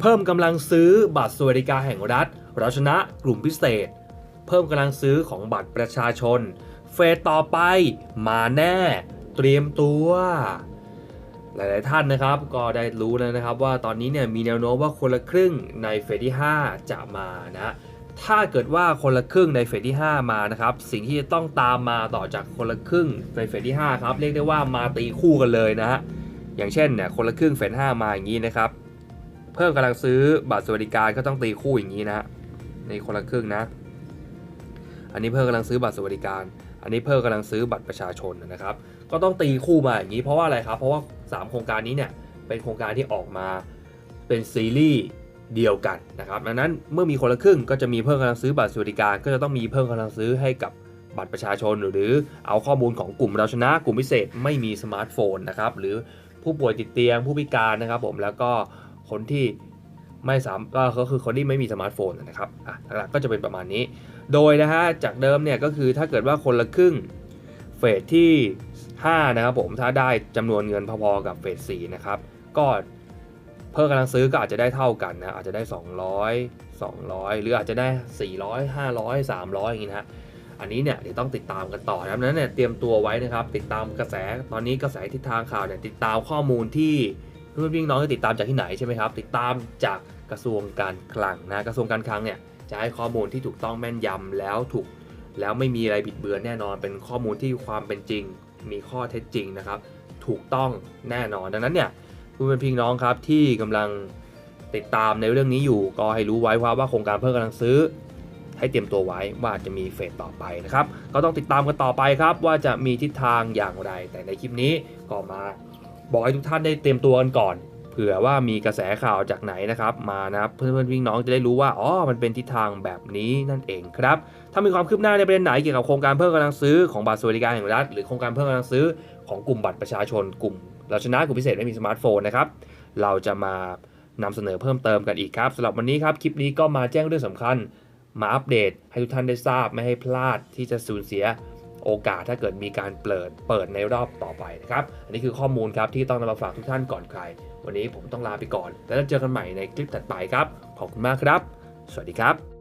เพิ่มกำลังซื้อบัตรสวัสดิการแห่งรัฐ เราชนะกลุ่มพิเศษ เพิ่มกำลังซื้อของบัตรประชาชน เฟสต่อไปมาแน่ เตรียมตัว หลายๆท่านนะครับ ก็ได้รู้แล้วนะครับว่าตอนนี้เนี่ยมีแนวโน้มว่าคนละครึ่งในเฟสที่ 5 จะมานะถ้าเกิดว่าคนละครึ่งในเฟสที่ 5 มานะครับ สิ่งที่จะต้องตามมาต่อจากคนละครึ่งในเฟสที่ 5 ครับ เรียกได้ว่ามาตีคู่กันเลยนะฮะอย่างเช่นเนี่ยคนละครึ่งเฟส5มาอย่างนี้นะครับ เพิ่มกำลังซื้อบัตรสวัสดิการก็ต้องตีคู่อย่างนี้นะในคนละครึ่งนะ อันนี้เพิ่มกำลังซื้อบัตรสวัสดิการ อันนี้เพิ่มกำลังซื้อบัตรประชาชนนะครับ ก็ต้องตีคู่มาอย่างนี้เพราะว่าอะไรครับ เพราะว่า 3 โครงการนี้เนี่ยเป็นโครงการที่ออกมาเป็นซีรีส์เดียวกันนะครับดังนั้นเมื่อมีคนละครึ่งก็จะมีเพิ่มกำลังซื้อบัตรสวัสดิการ ก็จะต้องมีเพิ่มกำลังซื้อให้กับบัตรประชาชน หรือเอาข้อมูลของกลุ่มเราชนะ กลุ่มพิเศษไม่มีสมาร์ทโฟนนะครับหรือผู้ป่วยติดเตียงผู้พิการนะครับผมแล้วก็ คนที่ไม่สามก็คือคนที่ไม่มีสมาร์ทโฟนนะครับอะหลักๆก็จะเป็นประมาณนี้ โดยนะฮะจากเดิมเนี่ยก็คือถ้าเกิดว่าคนละครึ่งเฟสที่ 5 นะครับผมถ้าได้จำนวนเงินพอๆกับเฟส4นะครับก็เพิ่มกำลังซื้อก็อาจจะได้เท่ากันนะอาจจะได้ 200 200 หรืออาจจะได้ 400 500 300 อย่างนี้นะฮะอันนี้เนี่ยเดี๋ยวต้องติดตามกันต่อนะครับดังนั้นเนี่ยเตรียมตัวไว้นะครับ ติดตามกระแสตอนนี้กระแสทิศทางข่าวเนี่ยติดตามข้อมูลที่ เพื่นพี่น้องจะติดตามจากที่ไหนใช่ไหมครับ ติดตามจากกระทรวงการคลังนะกระทรวงการคลังเนี่ยจะให้ข้อมูลที่ถูกต้องแม่นยำแล้วถูก แล้วไม่มีอะไรบิดเบือนแน่นอน เป็นข้อมูลที่ความเป็นจริง มีข้อเท็จจริงนะครับ ถูกต้องแน่นอนดังนั้นเนี่ยคุณเป็นพี่น้องครับที่กำลังติดตามในเรื่องนี้อยู่ ก็ให้รู้ไว้ว่าว่าโครงการเพิ่มกำลังซื้อ ให้เตรียมตัวไว้ว่าจะมีเฟสต่อไปนะครับ ก็ต้องติดตามกันต่อไปครับ ว่าจะมีทิศทางอย่างไร แต่ในคลิปนี้ก็มา บอกให้ทุกท่านได้เตรียมตัวกันก่อน เผื่อว่ามีกระแสข่าวจากไหนนะครับมานะครับเพื่อนๆพี่น้องจะได้รู้ว่าอ๋อมันเป็นทิศทางแบบนี้นั่นเองครับถ้ามีความคืบหน้าในประเด็นไหนเกี่ยวกับโครงการเพิ่มกำลังซื้อของบัตรสวัสดิการแห่งรัฐหรือโครงการเพิ่มกำลังซื้อของกลุ่มบัตรประชาชนกลุ่มเราชนะกลุ่มพิเศษไม่มีสมาร์ทโฟนนะครับเราจะมานำเสนอเพิ่มเติมกันอีกครับสำหรับวันนี้ครับคลิปนี้ก็มาแจ้งเรื่องสำคัญ มาอัปเดตให้ทุกท่านได้ทราบไม่ให้พลาดที่จะสูญเสีย โอกาสถ้าเกิดมีการเปิดเปิดในรอบต่อไปนะครับอันนี้คือข้อมูลครับที่ต้องนำมาฝากทุกท่านก่อนใคร วันนี้ผมต้องลาไปก่อน แล้วเจอกันใหม่ในคลิปถัดไปครับ ขอบคุณมากครับ สวัสดีครับ